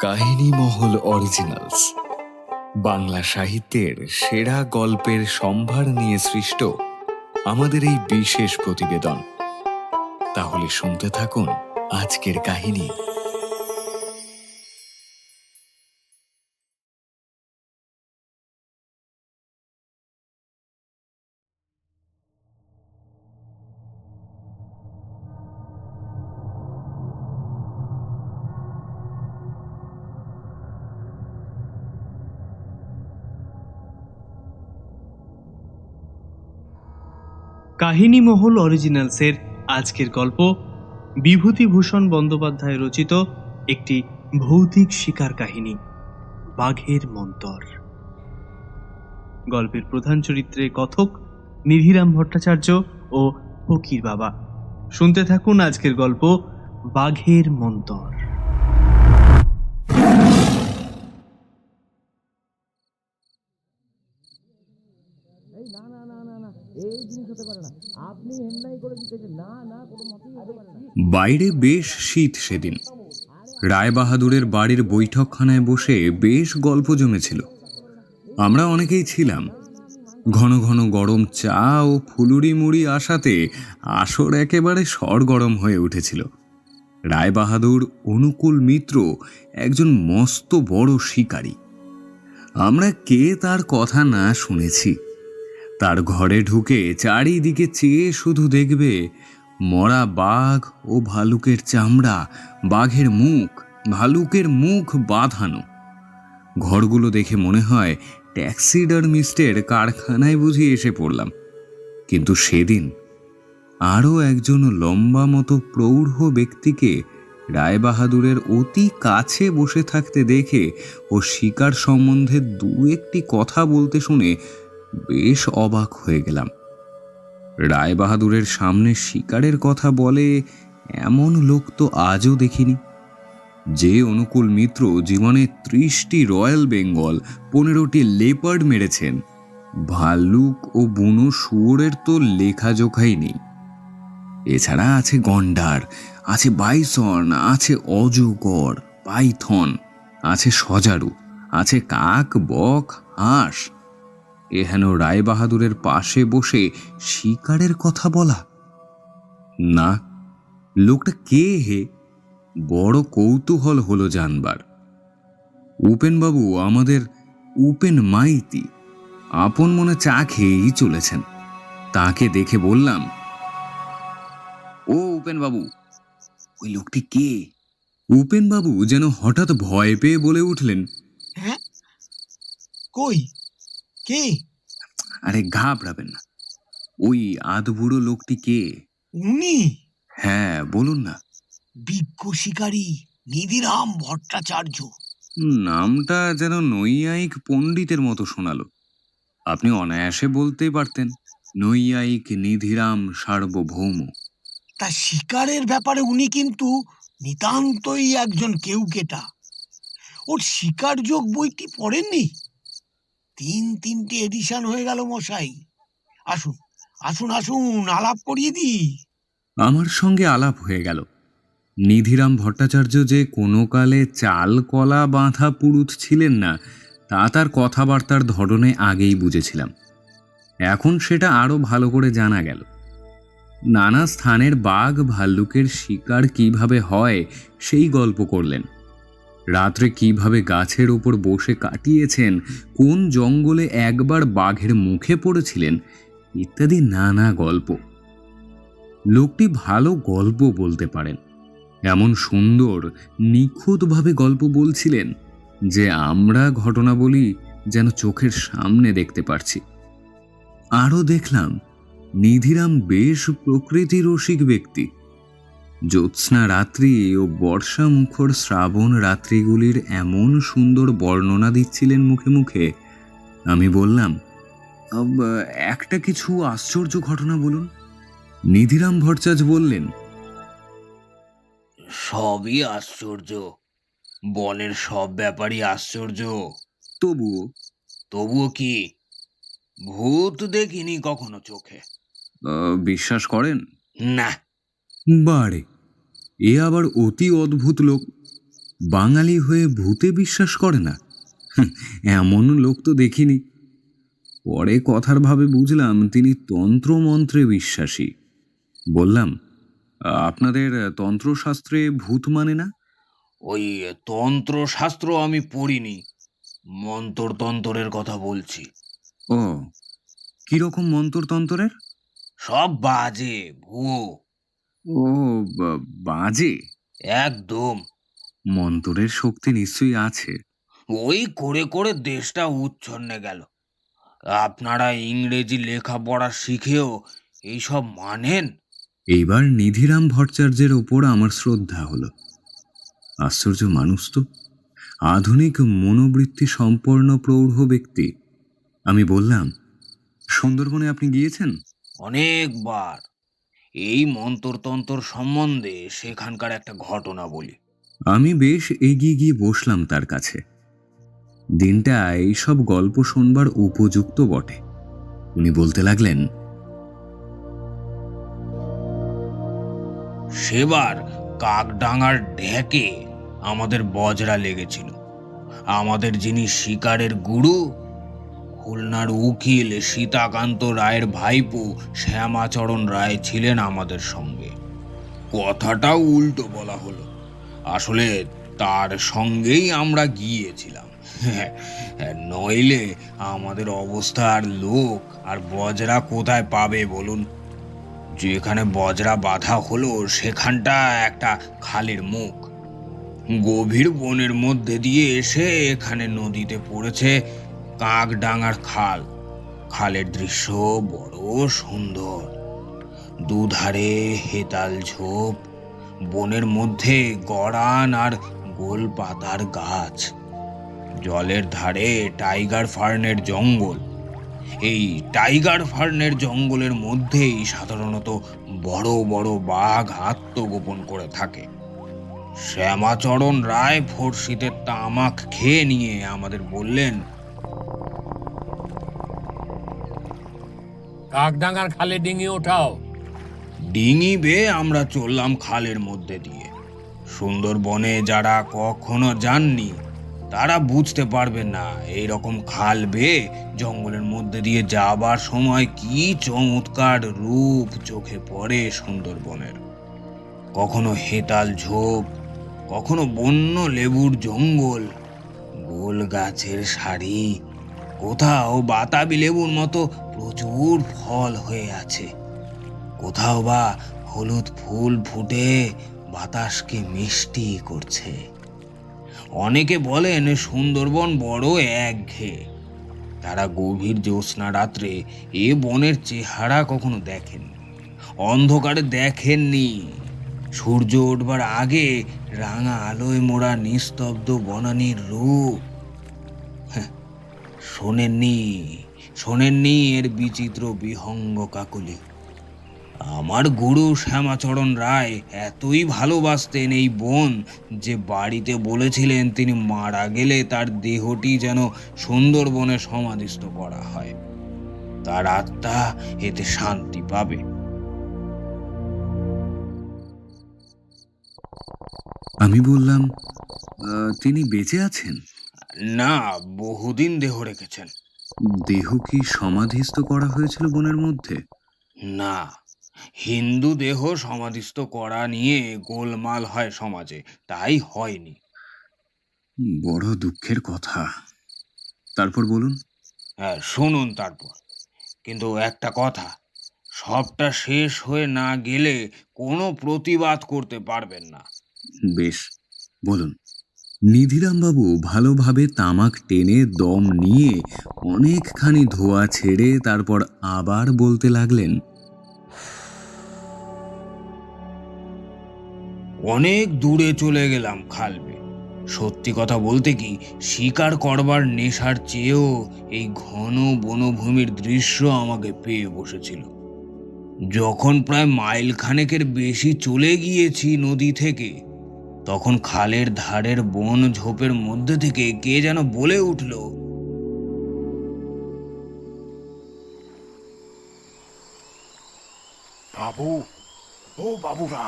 কাহিনী মহল অরিজিনালস বাংলা সাহিত্যের সেরা গল্পের সম্ভার নিয়ে সৃষ্ট আমাদের এই বিশেষ প্রতিবেদন। তাহলে শুনতে থাকুন আজকের কাহিনী। কাহিনী মহল অরিজিনালসের আজকের গল্প বিভূতিভূষণ বন্দ্যোপাধ্যায় রচিত একটি ভৌতিক শিকার কাহিনী, বাঘের মন্তর। গল্পের প্রধান চরিত্রে কথক নিধিরাম ভট্টাচার্য ও ফকির বাবা। শুনতে থাকুন আজকের গল্প, বাঘের মন্তর এই না না না না না এই জিনিস হতে পারে না আপনি হেন্নাই করে দিতেছেন না না কোনো মতেই হতে পারে না বাইরে বেশ শীত সেদিন। রায়বাহাদুরের বাড়ির বৈঠকখানায় বসে বেশ গল্প জমেছিল। আমরা অনেকেই ছিলাম। ঘন ঘন গরম চা ও ফুলুরি মুড়ি আসাতে আসর একেবারে সরগরম হয়ে উঠেছিল। রায়বাহাদুর অনুকূল মিত্র একজন মস্ত বড় শিকারী। আমরা কে তার কথা না শুনেছি। তার ঘরে ঢুকে চারিদিকে চেয়ে শুধু দেখবে মরা বাঘ ও ভালুকের চামড়া, বাঘের মুখ, ভালুকের মুখ বাঁধানো। ঘরগুলো দেখে মনে হয় ট্যাক্সিডারমিস্টের কারখানায় বুঝি এসে পড়লাম। কিন্তু সেদিন আরও একজন লম্বা মতো প্রৌঢ় ব্যক্তিকে রায়বাহাদুরের অতি কাছে বসে থাকতে দেখে ও শিকার সম্বন্ধে দু একটি কথা বলতে শুনে বেশ অবাক হয়ে গেলাম। রায়বাহাদুরের সামনে শিকারের কথা বলে এমন লোক তো আজও দেখিনি। যে অনুকূল মিত্র জীবনে ত্রিশটি রয়্যাল বেঙ্গল, পনেরোটি লেপার্ড মেরেছেন, ভাল্লুক ও বুনো শুয়োরের তো লেখাজোখাই নেই। এছাড়া আছে গন্ডার, আছে বাইসন, আছে অজগর, পাইথন, আছে সজারু, আছে কাক, বক, হাঁস এহেন রায়বাহাদুরের পাশে বসে শিকারের কথা বলা। না, লোকটা কে হে? বড় কৌতূহল হলো জানবার। উপেনবাবু আমাদের উপেন মাইতি, আপন মনে চা খেয়েই চলেছেন। তাকে দেখে বললাম, ও উপেনবাবু, ওই লোকটি কে? উপেনবাবু যেন হঠাৎ ভয় পেয়ে বলে উঠলেন হ্যাঁ? কই? কে? আরে ঘাবড়াবেন না। ওই আধবুড়ো লোকটি কে? উনি? হ্যাঁ বলুন না। বিজ্ঞ শিকারী নিধিরাম ভট্টাচার্য। নামটা যেন নৈয়ায়িক পণ্ডিতের মতো শোনালো। আপনি অনায়াসে বলতেই পারতেন নৈয়ায়িক নিধিরাম সার্বভৌম। তা শিকারের ব্যাপারে উনি কিন্তু নিতান্তই একজন কেউকেটা। ওর শিকার যোগ বইটি পড়েননি? তিন তিনটে এডিশন হয়ে গেল মশাই। আসুন আসুন আসুন, আলাপ করিয়ে দিই। আমার সঙ্গে আলাপ হয়ে গেল। নিধিরাম ভট্টাচার্য যে কোনো কালে চাল, কলা, বাঁধা পুরুত ছিলেন না, তা তার কথাবার্তার ধরনে আগেই বুঝেছিলাম। এখন সেটা আরও ভালো করে জানা গেল। নানা স্থানের বাঘ ভাল্লুকের শিকার কীভাবে হয়, সেই গল্প করলেন। রাত্রে কীভাবে গাছের ওপর বসে কাটিয়েছেন, কোন জঙ্গলে একবার বাঘের মুখে পড়েছিলেন, ইত্যাদি নানা গল্প। লোকটি ভালো গল্প বলতে পারেন। এমন সুন্দর, নিখুঁতভাবে গল্প বলছিলেন যে আমরা ঘটনাবলী যেন চোখের সামনে দেখতে পারছি। আরও দেখলাম, নিধিরাম বেশ প্রকৃতি রসিক ব্যক্তি। জ্যোৎস্না রাত্রি ও বর্ষা মুখর শ্রাবণ রাত্রিগুলির এমন সুন্দর বর্ণনা দিচ্ছিলেন মুখে মুখে। আমি বললাম একটা কিছু আশ্চর্য ঘটনা বলুন। নিধিরাম ভট্টাচার্য বললেন সবই আশ্চর্য বনের সব ব্যাপারই আশ্চর্য। তবুও তবুও কি? ভূত দেখিনি কখনো চোখে? বিশ্বাস করেন? না বারে এ আবার অতি অদ্ভুত লোক। বাঙালি হয়ে ভূতে বিশ্বাস করে না। এমন লোক তো দেখিনি। পরে কথার ভাবে বুঝলাম তিনি তন্ত্রমন্ত্রে বিশ্বাসী। বললাম আপনাদের তন্ত্রশাস্ত্রে ভূত মানে না? ওই তন্ত্রশাস্ত্র আমি পড়িনি। মন্তরতন্ত্রের কথা বলছি। ও কীরকম মন্তরতন্ত্রের? সব বাজে ভুয়ো। ও বা- বাজে। একদম। মন্তরের শক্তি নিশ্চয়ই আছে। ওই করে করে দেশটা উচ্ছন্নে গেল। আপনারা ইংরেজি লেখাপড়া শিখেও এইসব মানেন? এইবার নিধিরাম ভট্টাচার্যের ওপর আমার শ্রদ্ধা হলো। আশ্চর্য মানুষ তো। আধুনিক মনোবৃত্তি সম্পন্ন প্রৌঢ় ব্যক্তি। আমি বললাম সুন্দরবনে আপনি গিয়েছেন? অনেকবার। এই মন্তরতন্ত্র সম্বন্ধে সেখানকার একটা ঘটনা বলি। আমি বেশ এগিয়ে গিয়ে বসলাম তার কাছে। দিনটা এইসব গল্প শোনবার উপযুক্ত বটে। উনি বলতে লাগলেন সেবার কাকডাঙ্গার ঢেকে আমাদের বজরা লেগেছিল। আমাদের যিনি শিকারের গুরু খুলনার উকিল সীতাকান্ত রায়ের ভাইপো শ্যামাচরণ রায় ছিলেন আমাদের সঙ্গে। কথাটাও উল্টো বলা হলো। আসলে তার সঙ্গেই আমরা গিয়েছিলাম। নইলে আমাদের অবস্থা আর লোক আর বজরা কোথায় পাবে বলুন? যেখানে বজরা বাঁধা হলো, সেখানটা একটা খালের মুখ। গভীর বনের মধ্যে দিয়ে এসে এখানে নদীতে পড়েছে কাকডাঙ্গার খাল। খালের দৃশ্য বড় সুন্দর। দুধারে হেতাল ঝোপ, বনের মধ্যে গড়ান আর গোল পাতার গাছ। জলের ধারে টাইগার ফার্নের জঙ্গল। এই টাইগার ফার্নের জঙ্গলের মধ্যেই সাধারণত বড় বড় বাঘ আত্মগোপন করে থাকে। শ্যামাচরণ রায় ফর্সিতে তামাক খেয়ে নিয়ে আমাদের বললেন কাকডাঙ্গার খালে ডিঙি ওঠাও। ডিঙি বেয়ে আমরা চললাম খালের মধ্যে দিয়ে। সুন্দরবনে যারা কখনো যাননি, তারা বুঝতে পারবে না এই রকম খাল বেয়ে জঙ্গলের মধ্যে দিয়ে যাবার সময় কি চমৎকার রূপ চোখে পড়ে সুন্দরবনের। কখনো হেতাল ঝোপ, কখনো বন্য লেবুর জঙ্গল, গোল গাছের সারি, কোথাও বাতাবি লেবুর মতো প্রচুর ফল হয়ে আছে। কোথাও বা হলুদ ফুল ফুটে বাতাসকে মিষ্টি করছে। অনেকে বলেন সুন্দরবন বড় একঘেয়ে। তারা গভীর জ্যোৎস্না রাত্রে এ বনের চেহারা কখনো দেখেননি অন্ধকারে দেখেননি। সূর্য উঠবার আগে রাঙা আলোয় মোড়া নিস্তব্ধ বনানীর রূপ। হ্যাঁ, শোনেননি। শোনেননি এর বিচিত্র বিহঙ্গ কাকুলি। আমার গুরু শ্যামাচরণ রায় এতই ভালোবাসতেন এই বোন যে বাড়িতে বলেছিলেন তিনি মারা গেলে তার দেহটি যেন সুন্দরবনে সমাধিস্থ করা হয়। তার আত্মা এতে শান্তি পাবে। আমি বললাম তিনি বেঁচে আছেন? না বহুদিন দেহ রেখেছেন। দেহ কি সমাধিস্থ করা হয়েছিল বনের মধ্যে? না হিন্দু দেহ সমাধিস্থ করা নিয়ে গোলমাল হয় সমাজে তাই হয়নি। বড় দুঃখের কথা। তারপর বলুন। হ্যাঁ শুনুন তারপর। কিন্তু একটা কথা সবটা শেষ হয়ে না গেলে কোনো প্রতিবাদ করতে পারবেন না। বেশ বলুন। নিধিরামবাবু ভালোভাবে তামাক টেনে দম নিয়ে অনেকখানি ধোয়া ছেড়ে তারপর আবার বলতে লাগলেন, অনেক দূরে চলে গেলাম খালবে। সত্যি কথা বলতে কি, শিকার করবার নেশার চেয়েও এই ঘন বনভূমির দৃশ্য আমাকে পেয়ে বসেছিল। যখন প্রায় মাইল খানেকের বেশি চলে গিয়েছি নদী থেকে তখন খালের ধারের বন ঝোপের মধ্যে থেকে কে যেন বলে উঠল বাবু ও বাবুরা।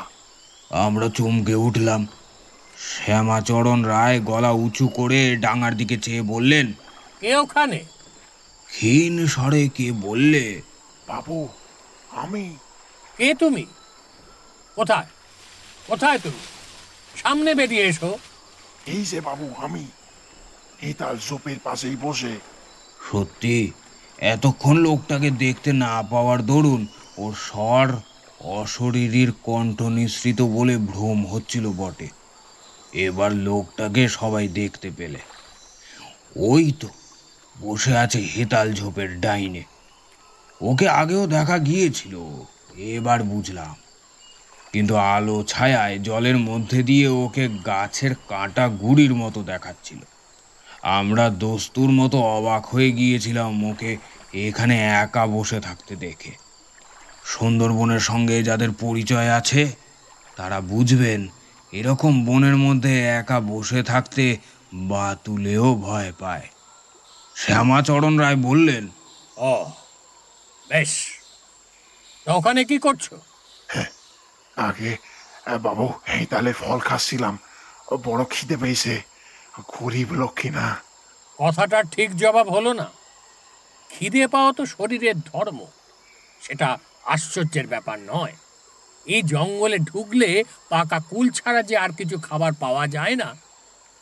আমরা চমকে উঠলাম। শ্যামাচরণ রায় গলা উঁচু করে ডাঙার দিকে চেয়ে বললেন কে ওখানে? ক্ষীণ স্বরে কে বললে বাবু আমি। কে তুমি? কোথায়? কোথায় তুমি? সামনে বেরিয়ে এসো। এই যে বাবু আমি এই তাল ঝোপের পাশেই বসে। সত্যি এতক্ষণ লোকটাকে দেখতে না পাওয়ার দরুন ওর স্বর অশরীরীর কণ্ঠ নিঃসৃত বলে ভ্রম হচ্ছিল বটে। এবার লোকটাকে সবাই দেখতে পেলে। ওই তো বসে আছে হেতাল ঝোপের ডাইনে। ওকে আগেও দেখা গিয়েছিল এবার বুঝলাম। কিন্তু আলো ছায়ায় জলের মধ্যে দিয়ে ওকে গাছের কাঁটা গুড়ির মতো দেখাচ্ছিল। আমরা দস্তুর মতো অবাক হয়ে গিয়েছিলাম ওকে এখানে একা বসে থাকতে দেখে। সুন্দরবনের সঙ্গে যাদের পরিচয় আছে, তারা বুঝবেন এরকম বনের মধ্যে একা বসে থাকতে বা তুলেও ভয় পায়। শ্যামাচরণ রায় বললেন, ও, বেশ। ওখানে কি করছ? আগে বাবু এই তালে ফল খাচ্ছিলাম। বড় খিদে পেয়েছে। গরিব লক্ষ্মী না? কথাটার ঠিক জবাব হলো না। খিদে পাওয়া তো শরীরের ধর্ম। সেটা আশ্চর্যের ব্যাপার নয়। এই জঙ্গলে ঢুকলে পাকা কুল ছাড়া যে আর কিছু খাবার পাওয়া যায় না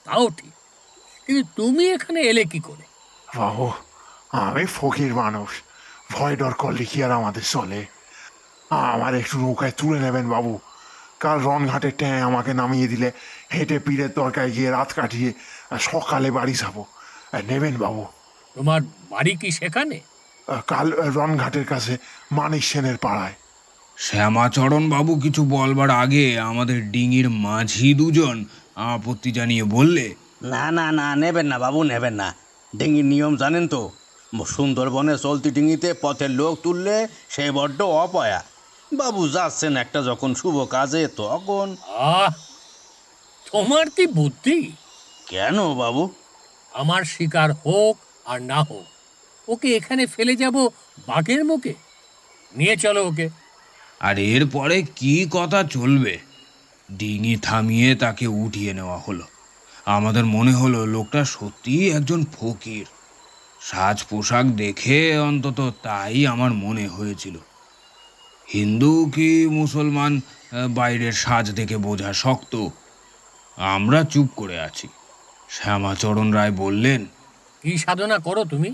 তাও ঠিক। কিন্তু তুমি এখানে এলে কি করে? বাবু আমি ফকির মানুষ। ভয় ডর করলে কি আর আমাদের চলে? আমার একটু নৌকায় তুলে নেবেন বাবু। কাল রনঘাটের ট্যাঁ আমাকে নামিয়ে দিলে হেঁটে পিড়ের তরকায় গিয়ে রাত কাটিয়ে সকালে বাড়ি যাব। নেবেন বাবু। তোমার বাড়ি কি সেখানে? কাল রনঘাটের কাছে মানিক সেনের পাড়ায়। শ্যামাচরণ বাবু কিছু বলবার আগে আমাদের ডিঙির মাঝি দুজন আপত্তি জানিয়ে বললে। না না না নেবেন না বাবু নেবেন না। ডিঙির নিয়ম জানেন তো? সুন্দরবনে চলতি ডিঙিতে পথের লোক তুললে সে বড্ড অপয়া। বাবু যাচ্ছেন একটা যখন শুভ কাজে তখন। আহ তোমার কি বুদ্ধি? কেন বাবু? আমার শিকার হোক আর না হোক ওকে এখানে ফেলে যাব বাঘের মুখে। নিয়ে চলো ওকে। আর এরপরে কি কথা চলবে? ডিঙি থামিয়ে তাকে উঠিয়ে নেওয়া হলো। আমাদের মনে হলো লোকটা সত্যিই একজন ফকির। সাজ পোশাক দেখে অন্তত তাই আমার মনে হয়েছিল। হিন্দু কি মুসলমান বাইরের সাজ দেখে বোঝা শক্ত? আমরা চুপ করে আছি। শ্যামাচরণ রায় বললেন কি সাধনা করো তুমি?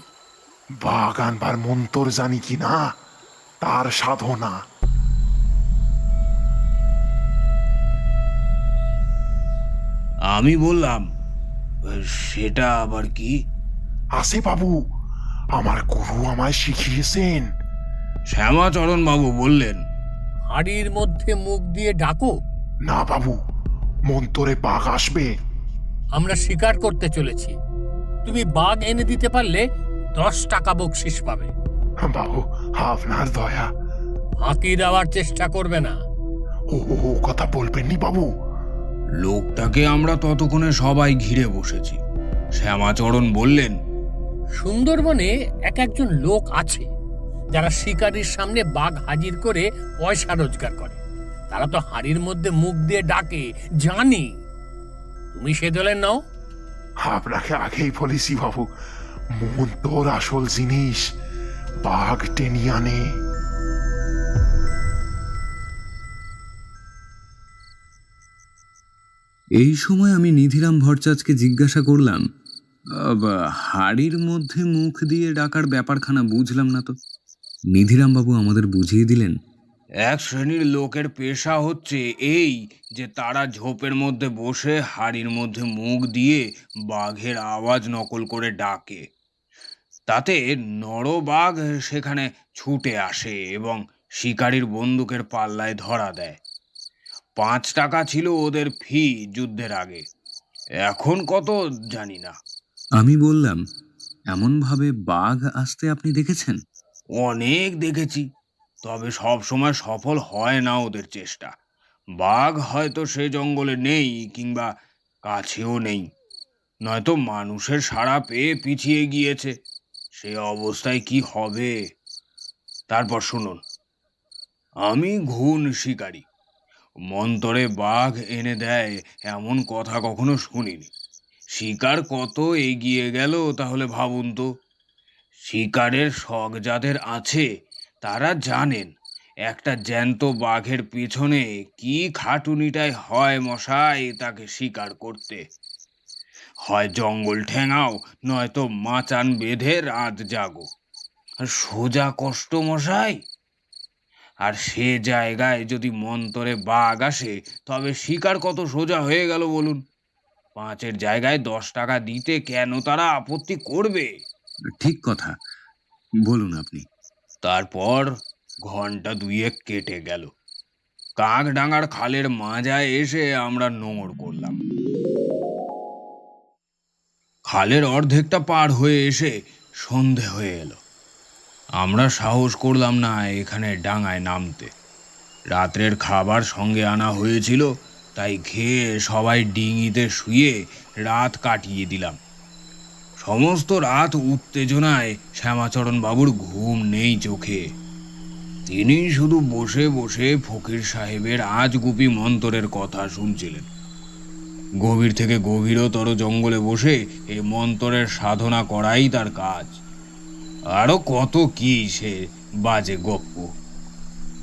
বাগান বার মন্তর জানি কি না তার সাধনা। আমি বললাম সেটা আবার কি? আসে বাবু আমার গুরু আমায় শিখিয়েছেন। শ্যামাচরণ বাবু বললেন হাড়ির মধ্যে মুখ দিয়ে ডাকো। না বাবু মন্তরে বাঘ আসবে। আমরা শিকার করতে চলেছি। তুমি বাঘ এনে দিতে পারলে দশ টাকা বকশিস পাবে। বাবু আপনার দয়া। ফাঁকি দেওয়ার চেষ্টা করবে না। ও ও, ও কথা বলবেননি বাবু। লোকটাকে আমরা ততক্ষণে সবাই ঘিরে বসেছি। শ্যামাচরণ বললেন সুন্দরবনে এক একজন লোক আছে। যারা শিকারীর সামনে বাঘ হাজির করে পয়সা রোজগার করে। তারা তো হাড়ির মধ্যে মুখ দিয়ে ডাকে জানি। তুমি সে দলের নাও। আপনাকে আগেই বলেছি বাবু মন্তর আসল জিনিস বাঘ টেনে আনে। এই সময় আমি নিধিরাম ভট্টাচার্যকে জিজ্ঞাসা করলাম "আহ, বা- হাড়ির মধ্যে মুখ দিয়ে ডাকার ব্যাপারখানা বুঝলাম না তো? নিধিরাম বাবু আমাদের বুঝিয়ে দিলেন। এক শ্রেণির লোকের পেশা হচ্ছে এই যে তারা ঝোপের মধ্যে বসে হাড়ির মধ্যে মুখ দিয়ে বাঘের আওয়াজ নকল করে ডাকে। তাতে নরবাঘ সেখানে ছুটে আসে এবং শিকারীর বন্দুকের পাল্লায় ধরা দেয়। পাঁচ টাকা ছিল ওদের ফি যুদ্ধের আগে। এখন কত জানি না। আমি বললাম এমনভাবে বাঘ আসতে আপনি দেখেছেন? অনেক দেখেছি, তবে সব সময় সফল হয় না ওদের চেষ্টা। বাঘ হয়তো সে জঙ্গলে নেই কিংবা কাছেও নেই। নয়তো মানুষের সাড়া পেয়ে পিছিয়ে গিয়েছে। সে অবস্থায় কি হবে? তারপর শুনুন। আমি ঘুণ শিকারী। মন্তরে বাঘ এনে দেয় এমন কথা কখনো শুনিনি। শিকার কত এগিয়ে গেল তাহলে ভাবুন তো। শিকারের শখ যাদের আছে, তারা জানেন, একটা জ্যান্ত বাঘের পেছনে কি খাটুনিটাই হয় মশাই তাকে শিকার করতে। হয় জঙ্গল ঠেঙাও, নয়তো মাচান বেঁধে রাত জাগো। সোজা কষ্ট মশাই? আর সে জায়গায় যদি মন্তরে বাঘ আসে, তবে শিকার কত সোজা হয়ে গেল বলুন। পাঁচের জায়গায় দশ টাকা দিতে কেন তারা আপত্তি করবে? ঠিক কথা। বলুন আপনি। তারপর ঘণ্টা দুয়েক কেটে গেল। কাকডাঙ্গার খালের মাজায় এসে আমরা নোঙর করলাম। খালের অর্ধেকটা পার হয়ে এসে সন্ধে হয়ে এলো। আমরা সাহস করলাম না এখানে ডাঙায় নামতে। রাত্রের খাবার সঙ্গে আনা হয়েছিল, তাই খেয়ে সবাই ডিঙিতে শুয়ে রাত কাটিয়ে দিলাম। সমস্ত রাত উত্তেজনায় শ্যামাচরণ বাবুর ঘুম নেই চোখে। তিনি শুধু বসে বসে ফকির সাহেবের আজগুপি মন্তরের কথা শুনছিলেন। গভীর থেকে গভীরতর জঙ্গলে বসে এই মন্তরের সাধনা করাই তার কাজ। আরও কত কি সে বাজে গপ্প।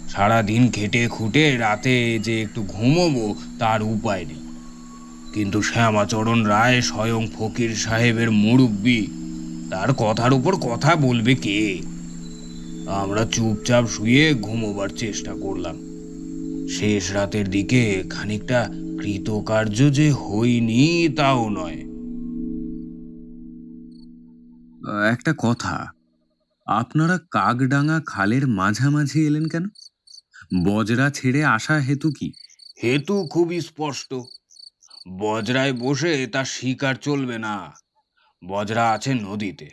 সারাদিন খেটে খুঁটে রাতে যে একটু ঘুমোবো তার উপায় নেই। কিন্তু শ্যামাচরণ রায় স্বয়ং ফকির সাহেবের মুরব্বী। তার কথার উপর কথা বলবে কে? আমরা চুপচাপ শুয়ে ঘুমোবার চেষ্টা করলাম। শেষ রাতের দিকে খানিকটা কৃতকার্য যে হইনি তাও নয়। একটা কথা। আপনারা কাকডাঙ্গা খালের মাঝামাঝি এলেন কেন? বজরা ছেড়ে আসা হেতু কি? হেতু খুবই স্পষ্ট। বজরায় বসে তার শিকার চলবে না। বজরা আছে নদীতে।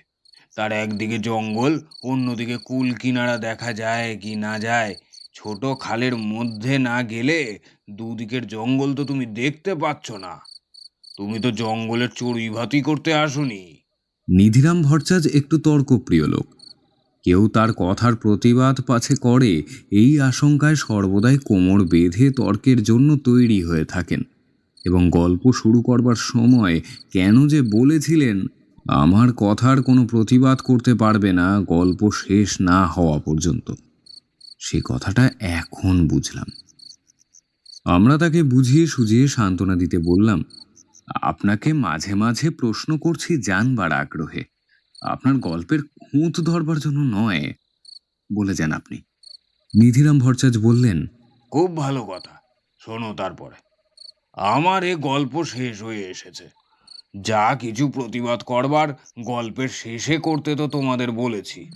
তার একদিকে জঙ্গল, অন্যদিকে কুল কিনারা দেখা যায় কি না যায়। ছোট খালের মধ্যে না গেলে দুদিকের জঙ্গল তো তুমি দেখতে পাচ্ছ না। তুমি তো জঙ্গলের চড়ুই ভাতি করতে আসোনি। নিধিরাম ভট্টাচার্য একটু তর্কপ্রিয় লোক। কেউ তার কথার প্রতিবাদ পাছে করে, এই আশঙ্কায় সর্বদাই কোমর বেঁধে তর্কের জন্য তৈরি হয়ে থাকেন। এবং গল্প শুরু করবার সময় কেন যে বলেছিলেন, আমার কথার কোনো প্রতিবাদ করতে পারবে না, গল্প শেষ না হওয়া পর্যন্ত। সে কথাটা এখন বুঝলাম। আমরা তাকে বুঝিয়ে সুঝিয়ে সান্ত্বনা দিতে বললাম, আপনাকে মাঝে মাঝে প্রশ্ন করছি জানবার আগ্রহে। আপনার গল্পের খুঁত ধরবার জন্য নয়, বলে যান আপনি। নিধিরাম ভরচাজ বললেন, খুব ভালো কথা। শোনো তারপরে। আমার এ গল্প শেষ হয়ে এসেছে। যা কিছু প্রতিবাদ করবার গল্পের শেষে করতে তো তোমাদের বলেছি।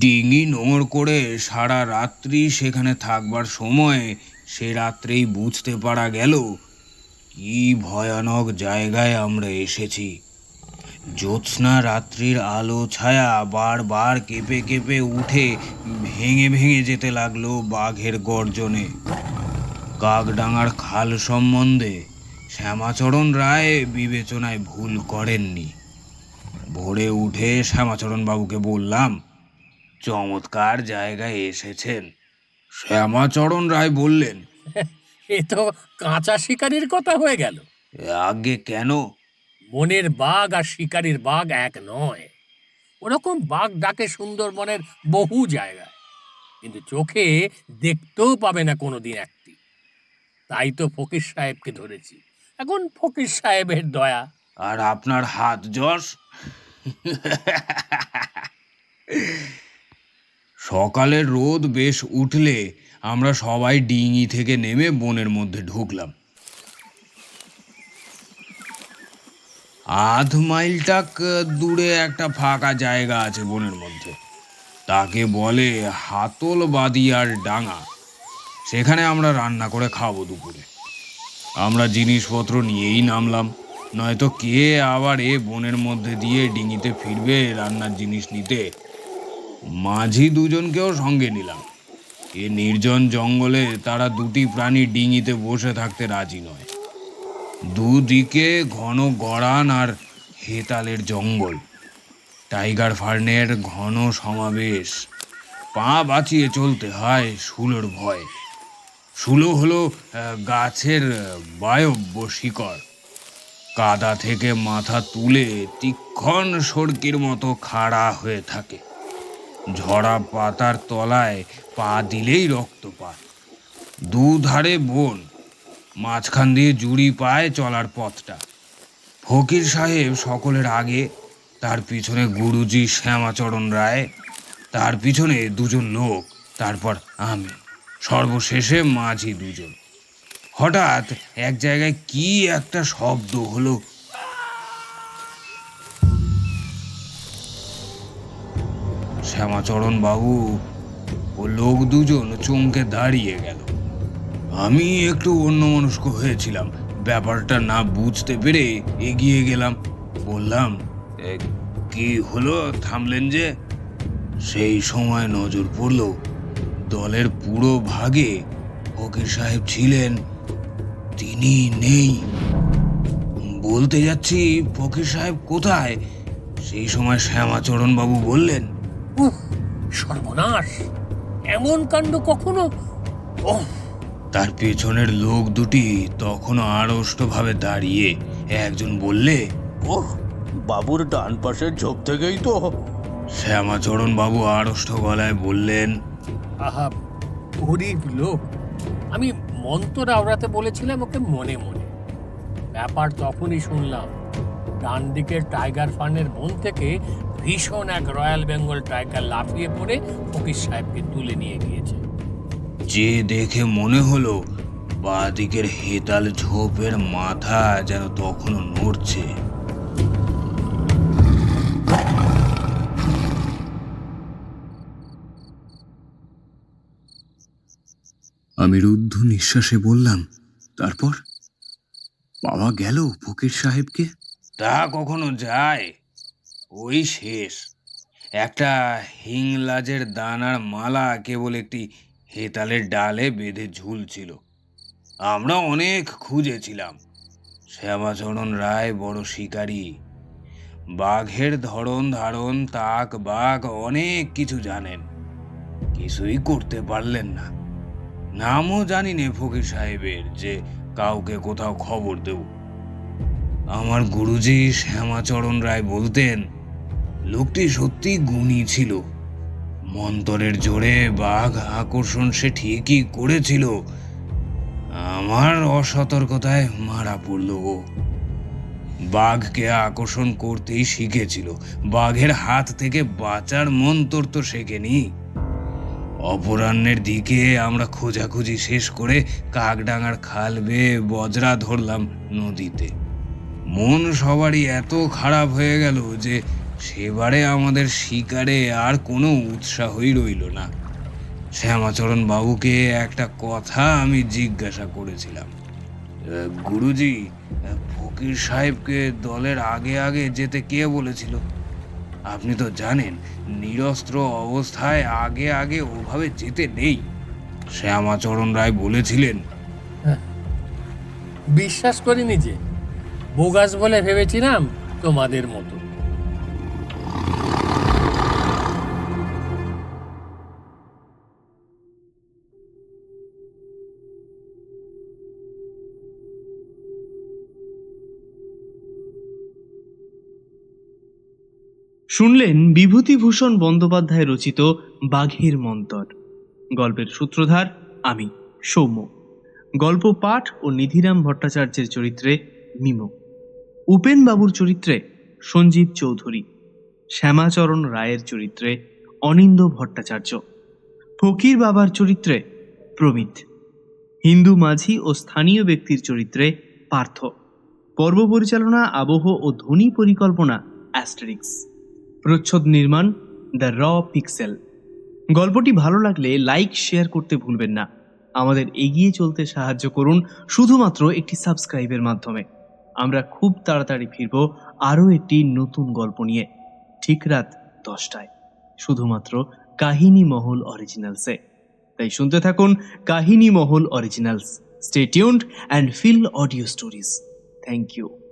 ডিঙি নোংর করে সারা রাত্রি সেখানে থাকবার সময় সে রাত্রেই বুঝতে পারা গেল, কি ভয়ানক জায়গায় আমরা এসেছি। জ্যোৎস্না রাত্রির আলো ছায়া বারবার কেঁপে কেঁপে উঠে ভেঙে ভেঙে যেতে লাগল বাঘের গর্জনে। কাকডাঙ্গার খাল সম্বন্ধে শ্যামাচরণ রায় বিবেচনায় ভুল করেননি। ভোরে উঠে শ্যামাচরণ বাবুকে বললাম চমৎকার জায়গায় এসেছেন। শ্যামাচরণ রায় বললেন এ তো কাঁচা শিকারির কথা হয়ে গেল। আগে কেন? বনের বাঘ আর শিকারির বাঘ এক নয়। ওরকম বাঘ ডাকে সুন্দরবনের বহু জায়গায়, কিন্তু চোখে দেখতেও পাবে না কোনোদিন একটি। তাই তো ফকির সাহেবকে ধরেছি। এখন ফকির সাহেবের দয়া। আর আপনার হাত যশ। সকালের রোদ বেশ উঠলে আমরা সবাই ডিঙি থেকে নেমে বনের মধ্যে ঢুকলাম। আধ মাইলটাক দূরে একটা ফাঁকা জায়গা আছে বনের মধ্যে। তাকে বলে হাতল বাদিয়ার ডাঙা। সেখানে আমরা রান্না করে খাব দুপুরে। আমরা জিনিসপত্র নিয়েই নামলাম। নয়তো কে আবার এ বনের মধ্যে দিয়ে ডিঙিতে ফিরবে রান্নার জিনিস নিতে? মাঝি দুজনকেও সঙ্গে নিলাম। এ নির্জন জঙ্গলে তারা দুটি প্রাণী ডিঙিতে বসে থাকতে রাজি নয়। দুদিকে ঘন গড়ান আর হেতালের জঙ্গল। টাইগার ফার্নের ঘন সমাবেশ। পা বাঁচিয়ে চলতে হয় শুলোর ভয়। শুলো হলো গাছের বায়ব্য শিকড়। কাদা থেকে মাথা তুলে তীক্ষণ সড়কির মতো খাড়া হয়ে থাকে। ঝরা পাতার তলায় পা দিলেই রক্তপাত। দুধারে বন মাঝখান দিয়ে জুড়ি পায় চলার পথটা। ফকির সাহেব সকলের আগে তার পিছনে গুরুজি শ্যামাচরণ রায়, তার পিছনে দুজন লোক, তারপর আমি, সর্বশেষে মাঝি দুজন। হঠাৎ এক জায়গায় কি একটা শব্দ হলো। শ্যামাচরণ বাবু ও লোক দুজন চমকে দাঁড়িয়ে গেল। আমি একটু অন্যমনস্ক হয়েছিলাম। ব্যাপারটা না বুঝতে পেরে এগিয়ে গেলাম। বললাম "এ, কি হলো? থামলেন যে? সেই সময় নজর পড়ল দলের পুরো ভাগে ফকির সাহেব ছিলেন। তিনি নেই। বলতে যাচ্ছি ফকির সাহেব কোথায়? সেই সময় শ্যামাচরণ বাবু বললেন সর্বনাশ! এমন কাণ্ড কখনো? ওহ তার পেছনের লোক দুটি তখনও আড়ষ্টভাবে দাঁড়িয়ে একজন বললে ওহ বাবুর ডান পাশের ঝোপ থেকেই তো শ্যামাচরণ বাবু আড়ষ্ট গলায় বললেন আহা গরিব লোক। আমি মন্ত্র আওড়াতে বলেছিলাম ওকে মনে মনে। ব্যাপার তখনই শুনলাম ডান দিকের টাইগার ফার্নের বন থেকে ভীষণ এক রয়্যাল বেঙ্গল টাইগার লাফিয়ে পড়ে ফকির সাহেবকে তুলে নিয়ে গিয়েছে। যে দেখে মনে হলো বাদিকের হেতাল ঝোপের মাথা যেন তখনও নড়ছে। আমি রুদ্ধ নিঃশ্বাসে বললাম, তারপর? পাওয়া গেল ফকির সাহেবকে? তা কখনো যায়। ওই শেষ। একটা হিংলাজের দানার মালা কেবল একটি হেতালের ডালে বেঁধে ঝুলছিল আমরা অনেক খুঁজেছিলাম। শ্যামাচরণ রায় বড় শিকারী। বাঘের ধরন ধারণ, তাক, বাঘ অনেক কিছু জানেন। কিছুই করতে পারলেন না। নামও জানি নে ফকির সাহেবের যে কাউকে কোথাও খবর দেব। আমার গুরুজি শ্যামাচরণ রায় বলতেন, লোকটি সত্যি গুণী ছিল। মন্তরের জোরে বাঘ আকর্ষণ সে ঠিকই করেছিল। আমার অসতর্কতায় মারা পড়ল ও। বাঘকে আকর্ষণ করতেই শিখেছিল। বাঘের হাত থেকে বাঁচার মন্তর তো শেখেনি। অপরাহ্নের দিকে আমরা খোঁজাখুঁজি শেষ করে কাকডাঙার খাল বেয়ে বজরা ধরলাম নদীতে। মন সবারই এত খারাপ হয়ে গেল যে সেবারে আমাদের শিকারে আর কোনো উৎসাহই রইল না। শ্যামাচরণ বাবুকে একটা কথা আমি জিজ্ঞাসা করেছিলাম। গুরুজি ফকির সাহেবকে দলের আগে আগে যেতে কে বলেছিল? আপনি তো জানেন, নিরস্ত্র অবস্থায় আগে আগে ওভাবে যেতে নেই। শ্যামাচরণ রায় বলেছিলেন। বিশ্বাস করিনি যে, বোগাস বলে ভেবেছিলাম তোমাদের মতো। শুনলেন বিভূতিভূষণ বন্দ্যোপাধ্যায় রচিত বাঘের মন্তর। গল্পের সূত্রধার আমি, সৌম্য। গল্প পাঠ ও নিধিরাম ভট্টাচার্যের চরিত্রে মিমো। উপেন বাবুর চরিত্রে সঞ্জীব চৌধুরী। শ্যামাচরণ রায়ের চরিত্রে অনিন্দ ভট্টাচার্য। ফকির বাবার চরিত্রে প্রমিত। হিন্দু মাঝি ও স্থানীয় ব্যক্তির চরিত্রে পার্থ। পর্ব পরিচালনা, আবহ ও ধ্বনি পরিকল্পনা, অ্যাস্টেরিক্স। প্রচ্ছদ নির্মাণ, দ্য র পিক্সেল। গল্পটি ভালো লাগলে লাইক, শেয়ার করতে ভুলবেন না। আমাদের এগিয়ে চলতে সাহায্য করুন শুধুমাত্র একটি সাবস্ক্রাইবের মাধ্যমে। আমরা খুব তাড়াতাড়ি ফিরব আরও একটি নতুন গল্প নিয়ে, ঠিক রাত দশটায়। শুধুমাত্র কাহিনী মহল অরিজিনালসে। তাই শুনতে থাকুন Kahini Mahal originals. Stay tuned and feel audio stories. Thank you.